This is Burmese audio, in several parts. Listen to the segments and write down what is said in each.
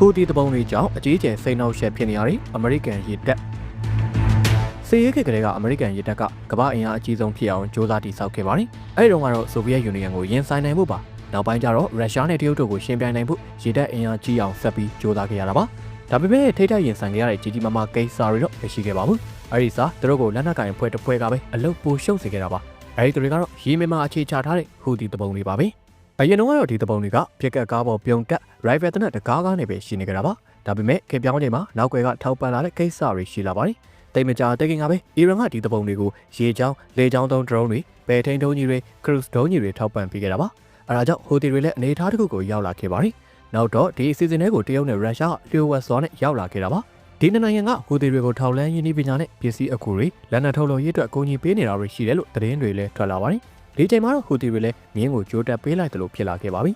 ဟူတီတပုံတွေကြောင့်အကြီးအကျယ်စိန်နှောက်ရှက်ဖြစ်နေရတဲ့အမေရိကန်ရေတပ်စစ်ရေးခေတ်ကလေးကအမေရိကန်ရေတပ်ကကမ္ဘာအင်အားအကြီးဆုံးဖြစ်အောင်ကြိုးစားတည်ဆောက်ခဲ့ပါတယ်။အဲဒီတုန်းကတော့ဆိုဗီယက်ယူနီယံကိုရင်ဆိုင်နိုင်မှုပါ။နောက်ပိုင်းကျတော့ရုရှားနဲ့တရုတ်တို့ကိုရှင်ပြိုင်နိုင်မှုရေတပ်အင်အားကြီးအောင်ဆက်ပြီးကြိုးစားခဲ့ရတာပါ။ဒါပေမဲ့ထိထိုက်ရင်ဆိုင်ခဲ့ရတဲ့ကြီးကြီးမားမားကိစ္စတွေတော့မရှိခဲ့ပါဘူး။အဲဒီစာသူတို့ကိုလက်နက်ကင်ဖွဲ့တစ်ဖွဲ့ကပဲအလုပ်ပိုရှုပ်စေခဲ့တာပါ။အဲဒီသူတွေကတော့ရေမင်မာအခြေချထားတဲ့ဟူတီတပုံတွေပါပဲ။ အရင်တော့ကတော့ဒီတပုံတွေကပြက်ကကားပေါ်ပြုံတက် rival တနက်တကားကားနဲ့ပဲရှိနေကြတာပါဒါပေမဲ့ခေတ်ပြောင်းချိန်မှာနောက်ွယ်ကထောက်ပံ့လာတဲ့ကိစ္စတွေရှိလာပါတယ်တိတ်မကြတက်ကင်ကပဲအီရန်ကဒီတပုံတွေကိုရေချောင်းလေချောင်းသုံး drone တွေပဲထိန်ဒုံးကြီးတွေ cruise ဒုံးကြီးတွေထောက်ပံ့ပေးခဲ့တာပါအဲဒါကြောင့်ဟိုတီတွေလည်းအနေအထားတစ်ခုကိုရောက်လာခဲ့ပါတယ်နောက်တော့ဒီအစီအစဉ်တွေကိုတရုတ်နဲ့ရုရှားကလျှို့ဝှက်စွာနဲ့ရောက်လာခဲ့တာပါဒီနှစ်နိုင်ငံကဟိုတီတွေကိုထောက်လန်းရင်းနှီးပညာနဲ့ပစ္စည်းအကူတွေလက်နက်ထုတ်လုပ်ရေးအတွက်အကူအညီပေးနေတာတွေရှိတယ်လို့သတင်းတွေလည်းထွက်လာပါတယ် ဒီချိန်မှာတော့ဟိုတီတွေလည်းမြင်းကိုကြိုးတက်ပေးလိုက်တယ်လို့ဖြစ်လာခဲ့ပါပြီ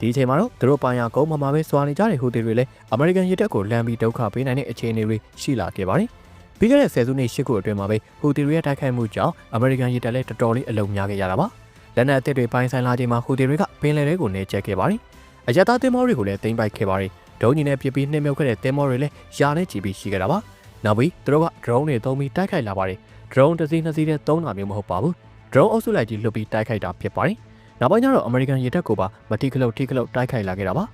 ဒီအချိန်မှာတော့သူတို့ပိုင်ရကုန်းမှာမှာပဲစွာနေကြတဲ့ဟိုတီတွေလည်းအမေရိကန်ရေတပ်ကိုလမ်းပြီးဒုက္ခပေးနိုင်တဲ့အခြေအနေတွေရှိလာခဲ့ပါတယ်။ပြီးခဲ့တဲ့ဆယ်စုနှစ်၈ခုအတွင်းမှာပဲဟိုတီတွေရဲ့တိုက်ခိုက်မှုကြောင့်အမေရိကန်ရေတပ်လည်းတော်တော်လေးအလုံများခဲ့ရတာပါ။လက်နက်အသစ်တွေပိုင်ဆိုင်လာချိန်မှာဟိုတီတွေကပင်လယ်ထဲကိုနေကျက်ခဲ့ပါတယ်။အရတားတင်မောတွေကိုလည်းတင်ပိုက်ခဲ့ပါတယ်။ဒုံးကြီးနဲ့ပြစ်ပြီးနှိမ့်မြုပ်ခဲ့တဲ့တင်မောတွေလည်းယာနဲ့ချီပြီးရှိခဲ့တာပါ။နောက်ပြီးသူတို့က drone တွေသုံးပြီးတိုက်ခိုက်လာပါတယ်။ drone တစ်စီးနှစ်စီးနဲ့သုံးတာမျိုးမဟုတ်ပါဘူး။ drone အုပ်စုလိုက်ကြီးလွတ်ပြီးတိုက်ခိုက်တာဖြစ်ပါတယ်။နောက်ပိုင်းကျတော့အမေရိကန်ရေတပ်ကိုပါမတိခလုတ်ထိခလုတ်တိုက်ခိုက်လာခဲ့တာပါ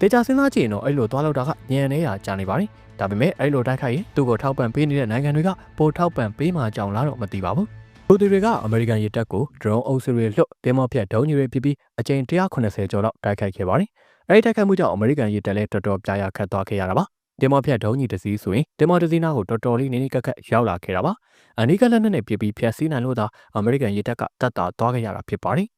ဒေတာစဉ်းစားကြည့်ရင်တော့အဲ့လိုသွားလောက်တာကညံနေရကြာနေပါပြီဒါပေမဲ့အဲ့လိုတိုက်ခိုက်ရင်သူ့ကိုထောက်ပံ့ပေးနေတဲ့နိုင်ငံတွေကပိုထောက်ပံ့ပေးမှကြောင်လားတော့မသိပါဘူးဘူတီတွေကအမေရိကန်ရေတပ်ကို drone အုပ်စုတွေလွတ်တင်းမော့ဖြတ်ဒုံးကြီးတွေဖြစ်ပြီးအကြိမ်180ကျော်လောက်တိုက်ခိုက်ခဲ့ပါတယ်အဲ့ဒီတိုက်ခိုက်မှုကြောင့်အမေရိကန်ရေတပ်လည်းတော်တော်ပြားရခတ်သွားခဲ့ရတာပါ တင်မော့ဖြတ်ဒုံးကြီးတစ်စီးဆိုရင်တင်မော့တစ်စီးနားကိုတော်တော်လေးနေနေကက်ကက်ရောက်လာခဲ့တာပါအနီးကလက်နက်နဲ့ပြပြီးဖျက်ဆီးနိုင်လို့သာအမေရိကန်ရေတပ်ကတတ်တာသွားခဲ့ရတာဖြစ်ပါတယ်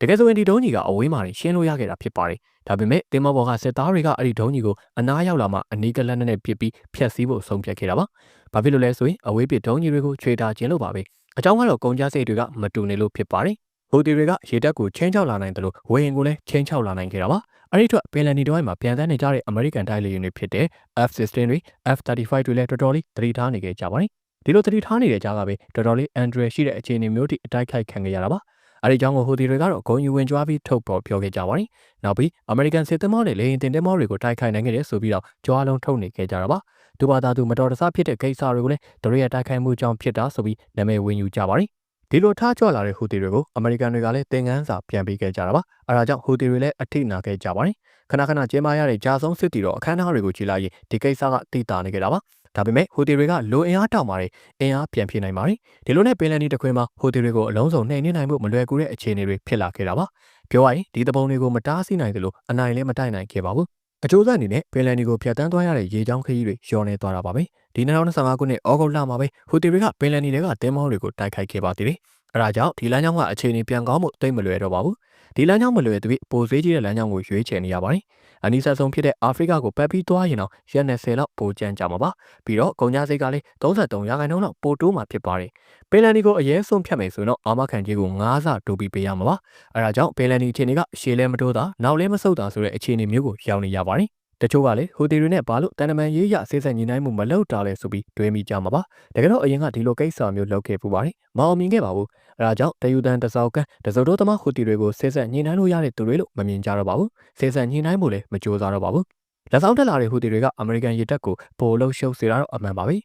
တကယ်ဆိုရင်ဒီဒုံးကြီးကအဝေးမှာရှင်းလို့ရခဲ့တာဖြစ်ပါတယ်ဒါပေမဲ့တင်မောဘော်ကစစ်သားတွေကအဲ့ဒီဒုံးကြီးကိုအနားရောက်လာမှအနီးကလန်းနဲ့ပြစ်ပြီးဖျက်ဆီးဖို့ဆုံးဖြတ်ခဲ့တာပါဘာဖြစ်လို့လဲဆိုရင်အဝေးပစ်ဒုံးကြီးတွေကိုခြွေတာခြင်းလို့ပါပဲအကြောင်းကတော့ကုန်ကြစိတ်တွေကမတူနေလို့ဖြစ်ပါတယ် ဟိုတီတွေကရေတက်ကိုချင်းချောက်လာနိုင်တယ်လို့ဝေဟင်ကိုလည်းချင်းချောက်လာနိုင်ခဲ့တာပါအဲ့ဒီအတွက်ပင်လယ်နီတဝိုက်မှာပြန်တန်းနေကြတဲ့အမေရိကန်တိုက်လေယာဉ်တွေဖြစ်တဲ့ F-16 တွေ F-35 တွေလည်းတော်တော်လေးသတိထားနေကြကြပါတယ်ဒီလိုသတိထားနေတဲ့ကြားကပဲတော်တော်လေးအန်ဒရယ်ရှိတဲ့အခြေအနေမျိုးတိအတိုက်ခိုက်ခံခဲ့ရတာပါအဲဒီကြောင့်ကိုဟိုဒီတွေကတော့ဂုံယူဝင်ကြွားပြီးထုတ်ပေါ်ပြောခဲ့ကြပါတယ်။နောက်ပြီးအမေရိကန်စစ်သင်္ဘောတွေလေရင်တင်သင်္ဘောတွေကိုတိုက်ခိုက်နိုင်ခဲ့တယ်ဆိုပြီးတော့ကြွားလုံးထုတ်နေခဲ့ကြတာပါ။ဒုဘာသာသူမတော်တဆဖြစ်တဲ့ကိစ္စတွေကိုလည်းဒရီယာတိုက်ခိုက်မှုကြောင့်ဖြစ်တာဆိုပြီးနာမည်ဝင်ယူကြပါတယ်။ ဒီလိုထားကြွလာတဲ့ဟူတီတွေကိုအမေရိကန်တွေကလည်းသင်ခန်းစာပြန်ပေးခဲ့ကြတာပါ။အဲဒါကြောင့်ဟူတီတွေလည်းအထိနာခဲ့ကြပါတယ်။ခဏခဏကျင်းပရတဲ့ဂျာဆုံးစစ်တီတော့အခမ်းအနားတွေကိုကြည်လိုက်ရင်ဒီကိစ္စကတိတာနေကြတာပါ။ဒါပေမဲ့ဟိုတီတွေကလိုအင်အားတောက်ပါတယ်အင်အားပြန်ပြနိုင်ပါတယ်ဒီလိုနဲ့ပင်လယ်နီတစ်ခွင်မှာဟိုတီတွေကိုအလုံးစုံနှိမ်နှင်းနိုင်မှုမလွယ်ကူတဲ့အခြေအနေတွေဖြစ်လာခဲ့တာပါပြောရရင်ဒီတပုံတွေကိုမတားဆီးနိုင်သလိုအနိုင်လည်းမတိုက်နိုင်ခဲ့ပါဘူး အကျိုးဆက်အနေနဲ့ပင်လယ်နီကိုဖျက်ဆီးသွားရတဲ့ရေချောင်းခရီးတွေလျော်နေသွားတာပါပဲဒီ2025ခုနှစ်ဩဂုတ်လမှာပဲဟူတီတွေကပင်လယ်နီတွေကတင်းမောတွေကိုတိုက်ခိုက်ခဲ့ပါသေးတယ်အဲဒါကြောင့်ဒီလမ်းကြောင်းကအခြေအနေပြန်ကောင်းမှုတိတ်မလွယ်တော့ပါဘူး ဒီလမ်းကြောင်းမလွယ်သွေးပိုဈေးကြီးတဲ့လမ်းကြောင်းကိုရွေးချယ်နေရပါတယ်။အနီးဆက်ဆုံးဖြစ်တဲ့အာဖရိကကိုပတ်ပြီးသွားရင်တော့ရက်20လောက်ပိုကျန်းကြမှာပါ။ပြီးတော့ကုန်ကြစိတ်ကလည်း33ရာခိုင်နှုန်းလောက်ပိုတိုးမှာဖြစ်ပါတယ်။ပင်လန်ဒီကိုအရေးဆုံးဖြတ်မယ်ဆိုရင်တော့အာမခံကြီးကို9ဆတိုးပြီးပေးရမှာပါ။အဲဒါကြောင့်ပင်လန်ဒီအခြေအနေကရှေ့လဲမတိုးတာနောက်လဲမဆုတ်တာဆိုတဲ့အခြေအနေမျိုးကိုရောက်နေရပါတယ် တချို့ကလည်းဟိုတီတွေနဲ့ဘာလို့တန်တမန်ရေးရဆေးဆက်ညီနိုင်မှုမလုပ်တာလဲဆိုပြီးတွေးမိကြမှာပါတကယ်တော့အရင်ကဒီလိုကိစ္စမျိုးလုပ်ခဲ့ပူပါတယ်မအောင်မြင်ခဲ့ပါဘူးအဲဒါကြောင့်တယူတန်တစောက်ကန်တစုံတို့သမားဟိုတီတွေကိုဆေးဆက်ညီနိုင်လို့ရတဲ့သူတွေလို့မမြင်ကြတော့ပါဘူးဆေးဆက်ညီနိုင်မှုလည်းမကြိုးစားတော့ပါဘူးလက်ဆောင်တက်လာတဲ့ဟူတီတွေကအမေရိကန်ရေတပ်ကိုပိုလို့ရှုပ်စေတာတော့အမှန်ပါပဲ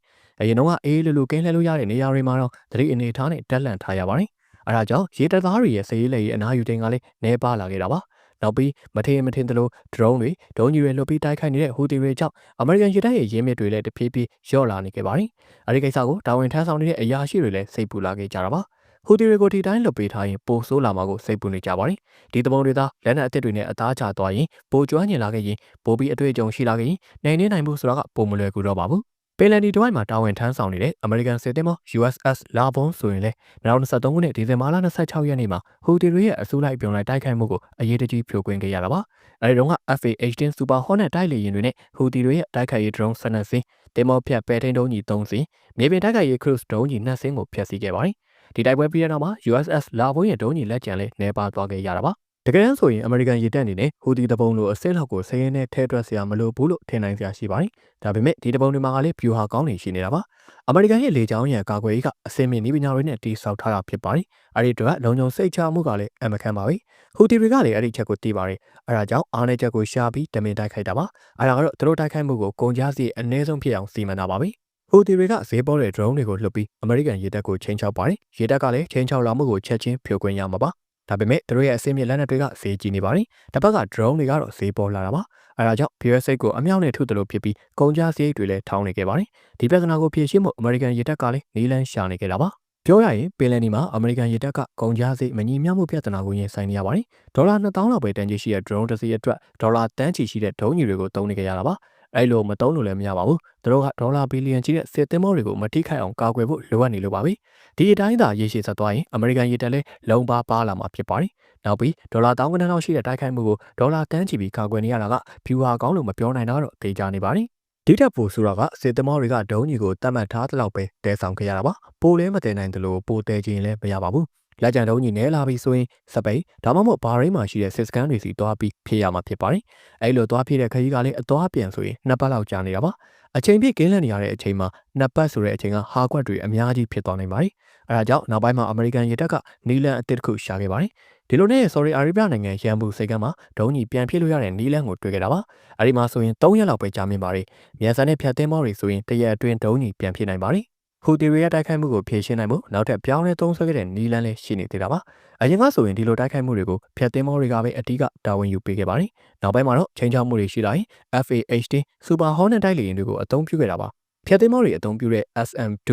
အရင်တော့အေးလူလူကင်းလှည့်လို့ရတဲ့နေရာတွေမှာတော့တတိအနေထားနဲ့တက်လန့်ထားရပါတယ်အဲဒါကြောင့်ရေတပ်သားတွေရဲ့စည်ရေးလေရေးအနားယူတင်ကလည်းနှဲပါလာခဲ့တာပါ နောက်ပြီးမထင်မထင်သလို drone တွေဒုံးကြီးတွေလွှတ်ပြီးတိုက်ခိုက်နေတဲ့ဟူတီတွေကြောင့်အမေရိကန်ရေတပ်ရဲ့ရင်းမြစ်တွေလည်းတဖြည်းဖြည်းလျော့လာနေခဲ့ပါတယ်။အဲဒီကိစ္စကိုတာဝန်ထမ်းဆောင်နေတဲ့အရာရှိတွေလည်းစိတ်ပူလာခဲ့ကြတာပါ။ဟူတီတွေကိုဒီတိုင်းလွတ်ပေးထားရင်ပိုဆိုးလာမှာကိုစိတ်ပူနေကြပါတယ်။ဒီသဘုံတွေသာလက်နက်အသစ်တွေနဲ့အသားချသွားရင်ပိုကျွမ်းကျင်လာခဲ့ရင်ပိုပြီးအတွေ့အကြုံရှိလာခဲ့ရင်နိုင်နေနိုင်မှုဆိုတာကပုံမလွယ်ကူတော့ပါဘူး ပင်လန်ဒီတဝိုက်မှာတာဝန်ထမ်းဆောင်နေတဲ့အမေရိကန်စစ်သည်မော USS လာဘွန်ဆိုရင်လည်း2023ခုနှစ်ဒီဇင်ဘာလ26ရက်နေ့မှာဟူတီတွေရဲ့အစိုးလိုက်ပြုံလိုက်တိုက်ခိုက်မှုကိုအရေးတကြီးဖြိုခွင်းခဲ့ရတာပါ။အဲဒီတုန်းက FA-18 Super Hornet တိုက်လေယာဉ်တွေနဲ့ဟူတီတွေရဲ့တိုက်ခိုက်ရေး drone 12စင်းတင်မောဖြတ်ပဲထိန်တုံးကြီး3စင်းမြေပြင်တိုက်ခိုက်ရေး cruise drone ကြီး2စင်းကိုဖျက်ဆီးခဲ့ပါတယ်။ဒီတိုက်ပွဲပြီးတဲ့နောက်မှာ USS လာဘွန်ရဲ့ဒုံးကြီးလက်ကျန်လေးနေပါသွားခဲ့ရတာပါ။ တကယ်တမ်းဆိုရင်အမေရိကန်ရေတပ်အနေနဲ့ဟူဒီတပုံလိုအစင်းလောက်ကိုစရင်းနဲ့ထဲတွက်စရာမလိုဘူးလို့ထင်နိုင်စရာရှိပါတယ်။ဒါပေမဲ့ဒီတပုံတွေမှာကလည်း view ဟာကောင်းနေရှိနေတာပါ။အမေရိကန်ရဲ့လေကြောင်းရန်ကာကွယ်ရေးကအစင်းမြင့်နည်းပညာတွေနဲ့တည်ဆောက်ထားတာဖြစ်ပါတယ်။အဲဒီအတွက်လုံခြုံစိတ်ချမှုကလည်းအမခံပါပဲ။ဟူဒီတွေကလည်းအဲ့ဒီချက်ကိုတီးပါတယ်။အဲဒါကြောင့်အားနည်းချက်ကိုရှာပြီးတမင်တိုက်ခိုက်တာပါ။အဲဒါကတော့သူတို့တိုက်ခိုက်မှုကိုကုန်ကြစီအနည်းဆုံးဖြစ်အောင်စီမံတာပါပဲ။ဟူဒီတွေကဈေးပေါ်တဲ့ drone တွေကိုလှုပ်ပြီးအမေရိကန်ရေတပ်ကိုချိန်ချောက်ပါတယ်။ရေတပ်ကလည်းချိန်ချောက်လာမှုကိုချက်ချင်းဖြိုခွင်းရမှာပါ။ ဒါပေမဲ့သူတို့ရဲ့အစင်းမြင့်လက်နက်တွေကဈေးကြီးနေပါတယ်။တစ်ပတ်က drone တွေကတော့ဈေးပေါ်လာတာပါ။အဲဒါကြောင့် BS ကိုအမြောက်နဲ့ထုတယ်လို့ဖြစ်ပြီးကုန်ကြစရိတ်တွေလည်းထောင်းနေခဲ့ပါတယ်။ဒီပြဿနာကိုဖြေရှင်းဖို့အမေရိကန်ရေတပ်ကလည်းနီးလန်းရှာနေခဲ့တာပါ။ပြောရရင်ပင်လယ်နီမှာအမေရိကန်ရေတပ်ကကုန်ကြစရိတ်မညီမျှမှုပြဿနာကိုရင်ဆိုင်နေရပါတယ်။ဒေါ်လာ2000လောက်ပဲတန်ကြေးရှိတဲ့ drone တစ်စီးအတွက်ဒေါ်လာတန်းချီရှိတဲ့ဒုံးကြီးတွေကိုသုံးနေကြရတာပါ။ အဲ့လိုမသုံးလို့လည်းမရပါဘူး။သူတို့ကဒေါ်လာဘီလီယံကြီးတဲ့စစ်သင်္ဘောတွေကိုမထိခိုက်အောင်ကာကွယ်ဖို့လိုအပ်နေလို့ပါပဲ။ဒီအတိုင်းသာရေရှည်ဆက်သွားရင်အမေရိကန်ရေတပ်လည်းလုံပါပါလာမှာဖြစ်ပါတယ်။နောက်ပြီးဒေါ်လာတောင်းကနန်းလောက်ရှိတဲ့တိုက်ခိုက်မှုကိုဒေါ်လာတန်းချီပြီးကာကွယ်နေရတာကဖြူဟာကောင်းလို့မပြောနိုင်တော့တော့တေချာနေပါတယ်။ဒီတက်ပိုဆိုတာကစစ်သမားတွေကဒုံးကြီးကိုတတ်မှတ်ထားတဲ့လောက်ပဲတဲဆောင်ခဲ့ရတာပါပိုလဲမတဲနိုင်တယ်လို့ပိုတဲခြင်းလည်းမရပါဘူး လက်ကြံဒုံးကြီးနဲလာပြီးဆိုရင်စပိန်ဒါမှမဟုတ်ဘာရိန်းမှာရှိတဲ့စစ်စကန်တွေစီတွားပြီးဖြည့်ရမှာဖြစ်ပါတယ်အဲ့လိုတွားဖြည့်တဲ့ခရီးကလည်းအသွားပြန်ဆိုရင်နှစ်ပတ်လောက်ကြာနေတာပါအချိန်ပြည့်ကင်းလန့်နေရတဲ့အချိန်မှာနှစ်ပတ်ဆိုတဲ့အချိန်ကဟာကွက်တွေအများကြီးဖြစ်သွားနိုင်ပါတယ်အဲဒါကြောင့်နောက်ပိုင်းမှာအမေရိကန်ရေတပ်ကနီလန်အသစ်တစ်ခုရှာခဲ့ပါတယ်ဒီလိုနဲ့ sorry အာရေဗျနိုင်ငံရန်ဘူစိတ်ကမ်းမှာဒုံးကြီးပြန်ဖြည့်လို့ရတဲ့နီလန်ကိုတွေ့ခဲ့တာပါအဲဒီမှာဆိုရင်3ရက်လောက်ပဲကြာမြင့်ပါတယ်မြန်ဆန်တဲ့ဖြတ်သင်းမောတွေဆိုရင်တရက်အတွင်းဒုံးကြီးပြန်ဖြည့်နိုင်ပါတယ် ဟူတီရီရဲ့တိုက်ခိုက်မှုကိုဖြေရှင်းနိုင်မှုနောက်ထပ်ပြောင်းလဲသုံးဆွဲခဲ့တဲ့နီလန်လည်းရှိနေသေးတာပါအရင်ကဆိုရင်ဒီလိုတိုက်ခိုက်မှုတွေကိုဖျက်သိမ်းမောတွေကပဲအတိကတာဝန်ယူပေးခဲ့ပါတယ်နောက်ပိုင်းမှာတော့ချိန်ချောက်မှုတွေရှိလာရင် FAHD Super Hornet တိုက်လေယာဉ်တွေကိုအသုံးပြုခဲ့တာပါဖျက်သိမ်းမောတွေအသုံးပြုတဲ့ SM2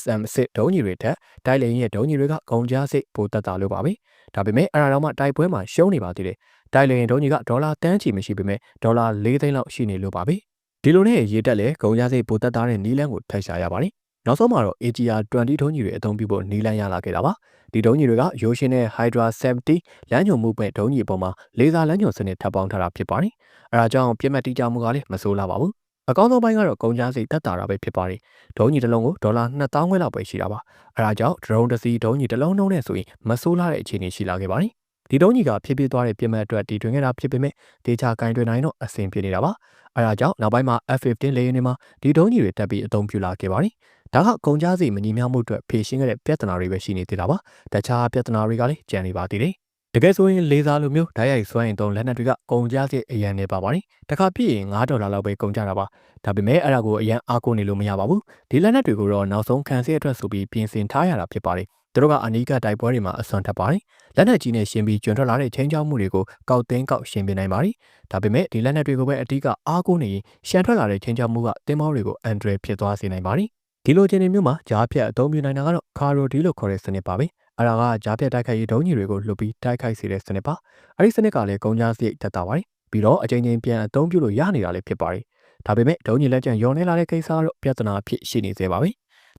SM6 ဒုံးကြီးတွေထက်တိုက်လေယာဉ်ရဲ့ဒုံးကြီးတွေကဂုံကြားစိတ်ပိုတက်တာလို့ပါပဲဒါပေမဲ့အဲ့ဒါတော့မှတိုက်ပွဲမှာရှုံးနေပါသေးတယ်တိုက်လေယာဉ်ဒုံးကြီးကဒေါ်လာတန်းချီမရှိပေမဲ့ဒေါ်လာ၄သိန်းလောက်ရှိနေလို့ပါပဲဒီလိုနဲ့ရေးတက်လဲဂုံကြားစိတ်ပိုတက်တာတဲ့နီလန်းကိုထိုက်ရှာရပါတယ် နောက်ဆုံးမှာတော့ AGR 20ဒုံးကြီးတွေအသုံးပြုဖို့နီလန်းရလာခဲ့တာပါဒီဒုံးကြီးတွေကရိုးရှင်းတဲ့ Hydra 70လမ်းညွန်မှုပဲဒုံးကြီးအပေါ်မှာလေဆာလမ်းညွန်စနစ်ထပ်ပေါင်းထားတာဖြစ်ပါတယ်အဲဒါကြောင့်ပြည့်မဲ့တိကျမှုကလည်းမဆိုးလာပါဘူးအကောင်းဆုံးပိုင်းကတော့ကုန်ကျစရိတ်တက်တာတာပဲဖြစ်ပါတယ်ဒုံးကြီးတစ်လုံးကိုဒေါ်လာ2000ခွဲလောက်ပဲရှိတာပါအဲဒါကြောင့် drone တစ်စီးဒုံးကြီးတစ်လုံးနှုံးနဲ့ဆိုရင်မဆိုးလာတဲ့အခြေအနေရှိလာခဲ့ပါတယ် ဒီဒုံးကြီးကဖြစ်ဖြစ်သွားတဲ့ပြစ်မှတ်အတွက်တည်တွင်ခဲ့တာဖြစ်ပေမဲ့ဒေချာကင်တွင်နိုင်တော့အဆင်ပြေနေတာပါအဲဒါကြောင့်နောက်ပိုင်းမှာ F15 လေယာဉ်တွေမှာဒီဒုံးကြီးတွေတက်ပြီးအသုံးပြုလာခဲ့ပါတယ်ဒါကကုန်ကြစီမညီမျှမှုအတွက်ဖြေရှင်းခဲ့တဲ့ပြဿနာတွေပဲရှိနေသေးတာပါတခြားပြဿနာတွေကလည်းကြံနေပါသေးတယ်တကယ်ဆိုရင်လေဆာလိုမျိုးဓာတ်ရိုက်စွမ်းရင်သုံးလက်နက်တွေကကုန်ကြစိအရန်နေပါပါတယ်။တခါပြည့်ရင်9ဒေါ်လာလောက်ပဲကုန်ကြတာပါ။ဒါပေမဲ့အဲ့ဒါကိုအရန်အားကိုးနေလို့မရပါဘူး။ဒီလက်နက်တွေကိုတော့နောက်ဆုံးခံစရအတွက်ဆိုပြီးပြင်ဆင်ထားရတာဖြစ်ပါတယ်။ သူတို့ကအနီးကတိုက်ပွဲတွေမှာအစွမ်းထပ်ပါတယ်။လက်နက်ကြီးနဲ့ရှင်ပြီးကျွံထွက်လာတဲ့ချင်းချောက်မှုတွေကိုကောက်သိန်းကောက်ရှင်ပြနိုင်ပါတယ်။ဒါပေမဲ့ဒီလက်နက်တွေကိုပဲအတိကအားကိုးနေရင်ရှန်ထွက်လာတဲ့ချင်းချောက်မှုကတင်မောတွေကိုအန်ဒရယ်ဖြစ်သွားစေနိုင်ပါတယ်။ဒီလိုချင်းတွေမျိုးမှာဂျားဖြတ်အသုံးပြုနိုင်တာကတော့ကာရိုဒီလို့ခေါ်တဲ့စနစ်ပါပဲ။အဲ့ဒါကကြားပြတ်တိုက်ခိုက်ရေးဒုံးကြီးတွေကိုလှုပ်ပြီးတိုက်ခိုက်စေတဲ့စနစ်ပါအဲ့ဒီစနစ်ကလည်းကုန်ကြစရိတ်တက်တာပါတယ်ပြီးတော့အချိန်ချင်းပြန်အသုံးပြုလို့ရနေတာလည်းဖြစ်ပါတယ်ဒါပေမဲ့ဒုံးကြီးလက်ကျန်ရောနေလာတဲ့ကိစ္စတော့ပြဿနာအဖြစ်ရှိနေသေးပါပဲ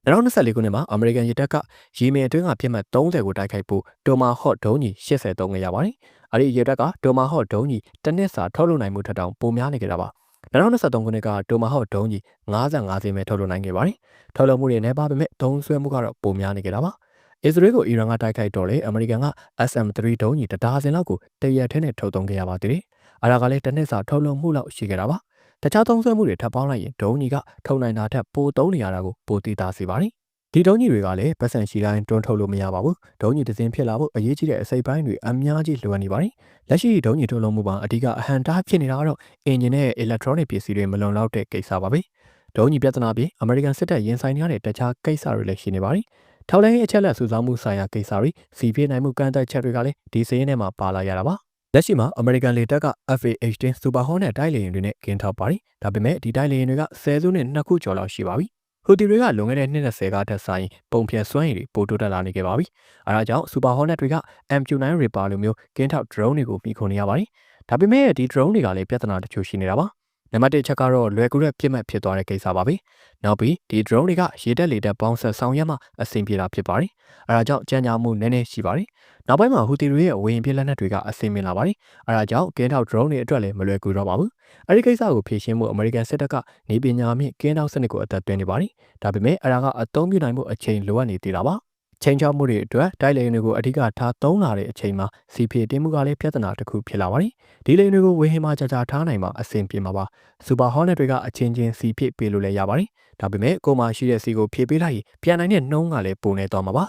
2024ခုနှစ်မှာအမေရိကန်ရေတပ်ကရီမင်အတွင်းကပြစ်မှတ်30ကိုတိုက်ခိုက်ဖို့တိုမာဟော့ဒုံးကြီး83ခဲ့ရပါတယ်။အဲဒီရေတပ်ကတိုမာဟော့ဒုံးကြီးတစ်နှစ်စာထုတ်လုပ်နိုင်မှုထက်တောင်ပိုများနေကြတာပါ။2023ခုနှစ်ကတိုမာဟော့ဒုံးကြီး55စင်းပဲထုတ်လုပ်နိုင်ခဲ့ပါတယ်။ထုတ်လုပ်မှုတွေနဲ့ပါပေမဲ့သုံးဆွဲမှုကတော့ပိုများနေကြတာပါ။အစ္စရေးကိုအီရန်ကတိုက်ခိုက်တော့လေအမေရိကန်က SM3 ဒုံးကြီးတဒါဇင်လောက်ကိုတရက်ထဲနဲ့ထုတ်သုံးခဲ့ရပါသေးတယ်။အဲဒါကလည်းတစ်နှစ်စာထုတ်လုပ်မှုလောက်ရှိခဲ့တာပါ။ တခြားသုံးစွဲမှုတွေထပ်ပေါင်းလိုက်ရင်ဒုံးကြီးကထုတ်နိုင်တာထက်ပိုသုံးနေရတာကိုပိုတည်တာစေပါတယ်။ဒီဒုံးကြီးတွေကလည်းပတ်စံရှိတိုင်းတွန်းထုတ်လို့မရပါဘူး။ဒုံးကြီးတစ်စင်းဖြစ်လာဖို့အရေးကြီးတဲ့အစိပ်ပိုင်းတွေအများကြီးလိုအပ်နေပါတယ်။လက်ရှိဒုံးကြီးထုတ်လုပ်မှုမှာအဓိကအဟန်တားဖြစ်နေတာကတော့အင်ဂျင်နဲ့ electronic ပစ္စည်းတွေမလုံလောက်တဲ့ကိစ္စပါပဲ။ဒုံးကြီးပြဿနာပြင်အမေရိကန်စစ်တပ်ရင်ဆိုင်နေရတဲ့တခြားကိစ္စတွေလည်းရှိနေပါတယ်။ထောက်လိုင်းအချက်လက်စုဆောင်းမှုဆိုင်ရာကိစ္စတွေစီပြေးနိုင်မှုကန့်သက်ချက်တွေကလည်းဒီစရင်းထဲမှာပါလာရတာပါ လက်ရှိမှာအမေရိကန်လေတပ်က FA-18 Super Hornet တိုက်လေယာဉ်တွေနဲ့ကင်းထောက်ပါတယ်ဒါပေမဲ့ဒီတိုက်လေယာဉ်တွေက10စုနဲ့2ခုကျော်လောက်ရှိပါပြီဟူတီတွေကလွန်ခဲ့တဲ့နှစ်20ကထက်ဆိုင်ပုံဖြတ်စွမ်းရည်တွေပိုတိုးတက်လာနေခဲ့ပါပြီအဲဒါကြောင့် Super Hornet တွေက MQ-9 Reaper လိုမျိုးကင်းထောက် drone တွေကိုမိခုံနေရပါတယ်ဒါပေမဲ့ဒီ drone တွေကလည်းပြဿနာတချို့ရှိနေတာပါ နံပါတ်1ချက်ကတော့လွယ်ကူတဲ့ပြစ်မှတ်ဖြစ်သွားတဲ့ကိစ္စပါပဲ။နောက်ပြီးဒီ drone တွေကရေတက်လေတက်ပေါင်းဆက်ဆောင်ရွက်မှအဆင်ပြေတာဖြစ်ပါတယ်။အဲဒါကြောင့်ကြံ့ကြာမှုနည်းနည်းရှိပါတယ်။နောက်ပိုင်းမှာဟူတီတွေရဲ့ဝရင်ပြလက်နက်တွေကအဆင်ပြေလာပါတယ်။အဲဒါကြောင့်ကင်းထောက် drone တွေအတွက်လည်းမလွယ်ကူတော့ပါဘူး။အဲဒီကိစ္စကိုဖြေရှင်းဖို့အမေရိကန်စစ်တပ်ကနေပညာမြင့်ကင်းထောက်စနစ်ကိုအသက်သွင်းနေပါတယ်။ဒါပေမဲ့အဲဒါကအသုံးပြုနိုင်မှုအချိန်လိုအပ်နေသေးတာပါ။ ချိန်ချောက်မှုတွေအတွက်တိုက်လေယာဉ်တွေကိုအဓိကထားသုံးလာတဲ့အချိန်မှာစီဖြည့်တင်းမှုကလည်းပြဿနာတစ်ခုဖြစ်လာပါတယ်ဒီလေယာဉ်တွေကိုဝေဟင်မှာကြာကြာထားနိုင်မှာအဆင်ပြေမှာပါစူပါဟောနယ်တွေကအချင်းချင်းစီဖြည့်ပေးလို့လည်းရပါတယ်ဒါပေမဲ့ကိုမှရှိတဲ့စီကိုဖြည့်ပေးလိုက်ရင်ပြန်နိုင်တဲ့နှုံးကလည်းပုံနေသွားမှာပါ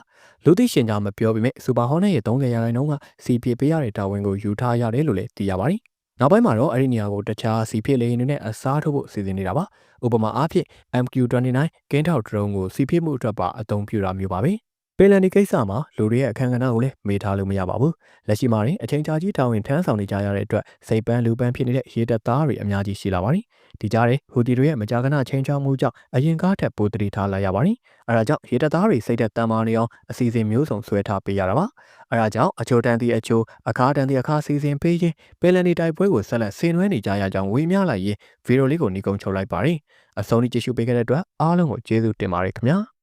လူသိရှင်ကြားမပြောပေမဲ့စူပါဟောနယ်ရဲ့30ရာခိုင်နှုန်းကစီဖြည့်ပေးရတဲ့တာဝန်ကိုယူထားရတယ်လို့လည်းသိရပါတယ်နောက်ပိုင်းမှာတော့အဲ့ဒီနေရာကိုတခြားစီဖြစ်လေရင်တွေနဲ့အစားထိုးဖို့စီစဉ်နေတာပါ။ဥပမာအားဖြင့် MQ29 ကင်းထောက်ဒရုန်းကိုစီဖြစ်မှုအတွက်ပါအသုံးပြုတာမျိုးပါပဲ။ ပင်လန်ဒီကိစ္စမှာလူတွေရဲ့အခမ်းအနားကိုလည်းမေ့ထားလို့မရပါဘူး။လက်ရှိမှာရင်အချိန်ကြာကြီးတာဝန်ထမ်းဆောင်နေကြရတဲ့အတွက်စိတ်ပန်းလူပန်းဖြစ်နေတဲ့ရေတပ်သားတွေအများကြီးရှိလာပါတယ်။ဒီကြားထဲဟူတီတွေရဲ့မကြာခဏချိန်ချောက်မှုကြောင့်အရင်ကားထက်ပိုတတိထားလာရပါတယ်။အဲဒါကြောင့်ရေတပ်သားတွေစိတ်သက်တမ်းမာနေအောင်အစီအစဉ်မျိုးစုံဆွဲထားပေးရတာပါ။အဲဒါကြောင့်အချိုတန်တီအချိုအခါတန်တီအခါစီစဉ်ပေးခြင်းပယ်လန်ဒီတိုက်ပွဲကိုဆက်လက်ဆင်နွှဲနေကြရကြောင်းဝေမျှလိုက်ရင်ဗီဒီယိုလေးကိုညီကုန်းချုပ်လိုက်ပါတယ်။အဆုံးထိကြည့်ရှုပေးခဲ့တဲ့အတွက်အားလုံးကိုကျေးဇူးတင်ပါတယ်ခင်ဗျာ။